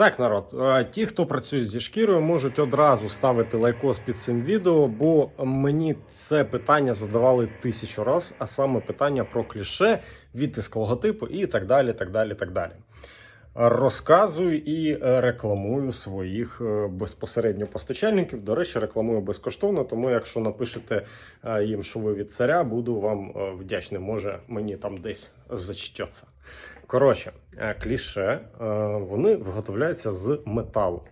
Так, народ, е, ті, хто працює зі шкірою, можуть одразу ставити лайкос під цим відео, бо мені це питання задавали тисячу раз, а саме питання про кліше, відтиск логотипу і так далі. так далі, так далі. Розказую і е, рекламую своїх е, безпосередньо постачальників. До речі, рекламую безкоштовно, тому якщо напишете е, їм, що ви від царя, буду вам вдячний. Може мені там десь зачтеться. Коротше, кліше вони виготовляються з металу.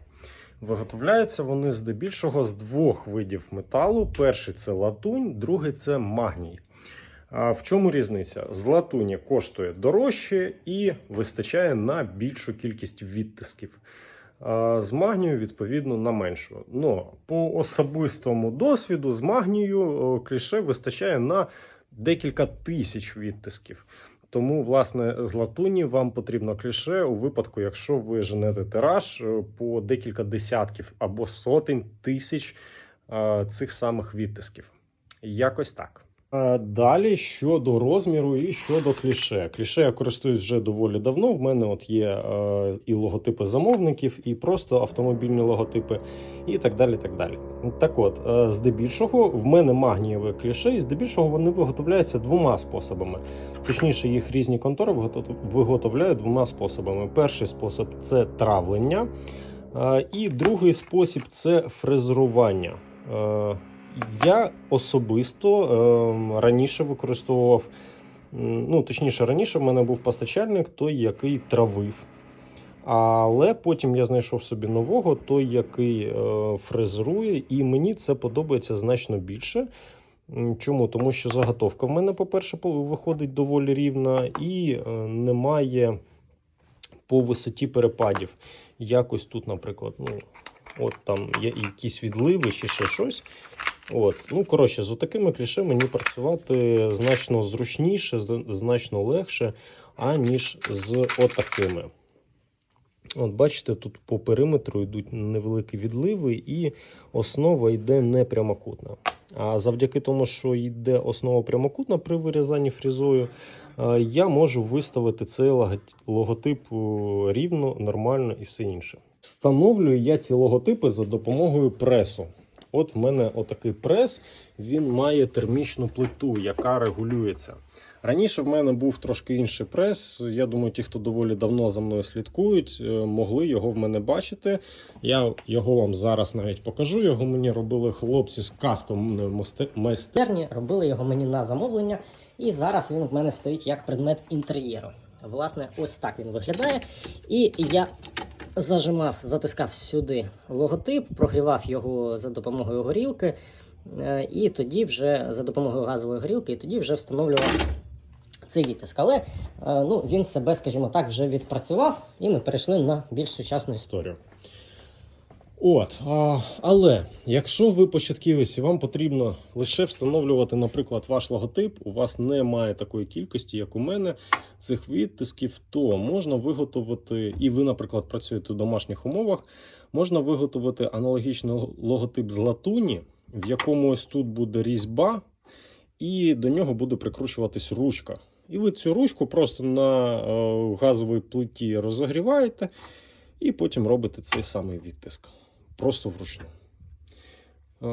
Виготовляються вони здебільшого з двох видів металу: перший це латунь, другий це магній. В чому різниця? З латуні коштує дорожче і вистачає на більшу кількість відтисків. З магнію, відповідно, на меншу. Ну, по особистому досвіду, з магнію кліше вистачає на декілька тисяч відтисків. Тому, власне, з латуні вам потрібно кліше у випадку, якщо ви женете тираж е, по декілька десятків або сотень тисяч цих самих відтисків. Якось так. Е, Далі щодо розміру і щодо кліше. Кліше я користуюсь вже доволі давно. В мене от є е, і логотипи замовників, і просто автомобільні логотипи, і так далі. Так далі. Так от, е, здебільшого, в мене магнієве кліше, і здебільшого вони виготовляються двома способами. Точніше, їх різні контори виготов- виготовляють двома способами. Перший спосіб це травлення, і другий спосіб це фрезерування. Я особисто е, раніше використовував, ну точніше, раніше в мене був постачальник, той, який травив. Але потім я знайшов собі нового, той, який е, фрезерує, і мені це подобається значно більше. Чому? Тому що заготовка в мене, по-перше, виходить доволі рівна, і е, немає по висоті перепадів. Якось тут, наприклад, ну, от там є якісь відливи чи ще щось. От, ну коротше, з такими кліше мені працювати значно зручніше, значно легше, аніж з отакими. От бачите, тут по периметру йдуть невеликі відливи, і основа йде не прямокутна. А завдяки тому, що йде основа прямокутна при вирізанні фрізою, е, я можу виставити цей логотип е, рівно, нормально і все інше. Встановлюю я ці логотипи за допомогою пресу. От в мене отакий прес, він має термічну плиту, яка регулюється. Раніше в мене був трошки інший прес. Я думаю, ті, хто доволі давно за мною слідкують, е, могли його в мене бачити. Я його вам зараз навіть покажу. Його мені робили хлопці з майстерні. майстерні, робили його мені на замовлення, і зараз він в мене стоїть як предмет інтер'єру. Власне, ось так він виглядає. І я зажимав, затискав сюди логотип, прогрівав його за допомогою горілки, е, і тоді вже за допомогою газової горілки, і тоді вже встановлював цей відтиск. Але е, ну, він себе, скажімо так, вже відпрацював, і ми перейшли на більш сучасну історію. От, а, але якщо ви початківець і вам потрібно лише встановлювати, наприклад, ваш логотип, у вас немає такої кількості, як у мене, цих відтисків, то можна виготовити, і ви, наприклад, працюєте у домашніх умовах, можна виготовити аналогічний логотип з латуні, в якому ось тут буде різьба, і до нього буде прикручуватись ручка. І ви цю ручку просто на е, газовій плиті розогріваєте. І потім робите цей самий відтиск. Просто вручну. Е,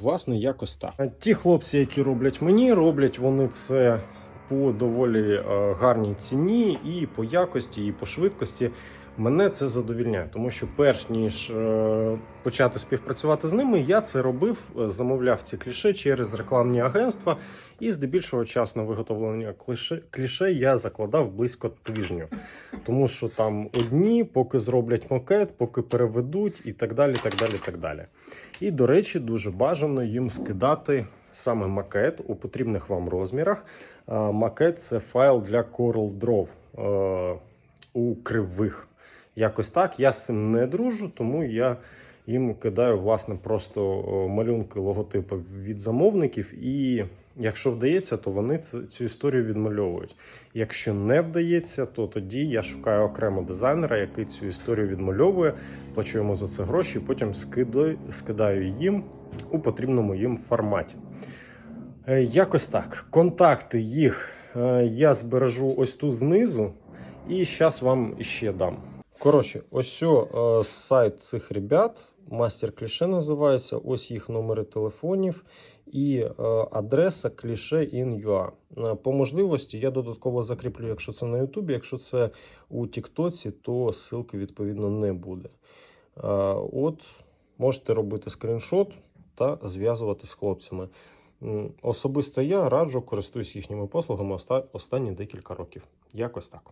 власне, якось так. Ті хлопці, які роблять мені, роблять вони це по доволі е, гарній ціні, і по якості, і по швидкості. Мене це задовільняє, тому що перш ніж е, почати співпрацювати з ними, я це робив, е, замовляв ці кліше через рекламні агентства, і здебільшого час на виготовлення кліше, кліше я закладав близько тижню. Тому що там одні, поки зроблять макет, поки переведуть, і так далі. так далі, так далі. І, до речі, дуже бажано їм скидати саме макет у потрібних вам розмірах. Макет це файл для Coral Draw у кривих. Якось так. Я з цим не дружу, тому я їм кидаю власне просто малюнки логотипу від замовників. І якщо вдається, то вони цю, історію відмальовують. Якщо не вдається, то тоді я шукаю окремо дизайнера, який цю історію відмальовує, плачу йому за це гроші, потім скидаю їм у потрібному їм форматі. Е, Якось так. Контакти їх е, я збережу ось тут знизу, і зараз вам ще дам. Коротше, ось о, е, сайт цих ребят, мастер кліше називається. Ось їх номери телефонів і е, адреса кліше in.ua. Е, По можливості я додатково закріплю, якщо це на Ютубі, якщо це у Тіктоці, то ссылки відповідно не буде. От можете робити скріншот та зв'язуватись з хлопцями. Особисто я раджу користуюсь їхніми послугами оста- останні декілька років. Якось так.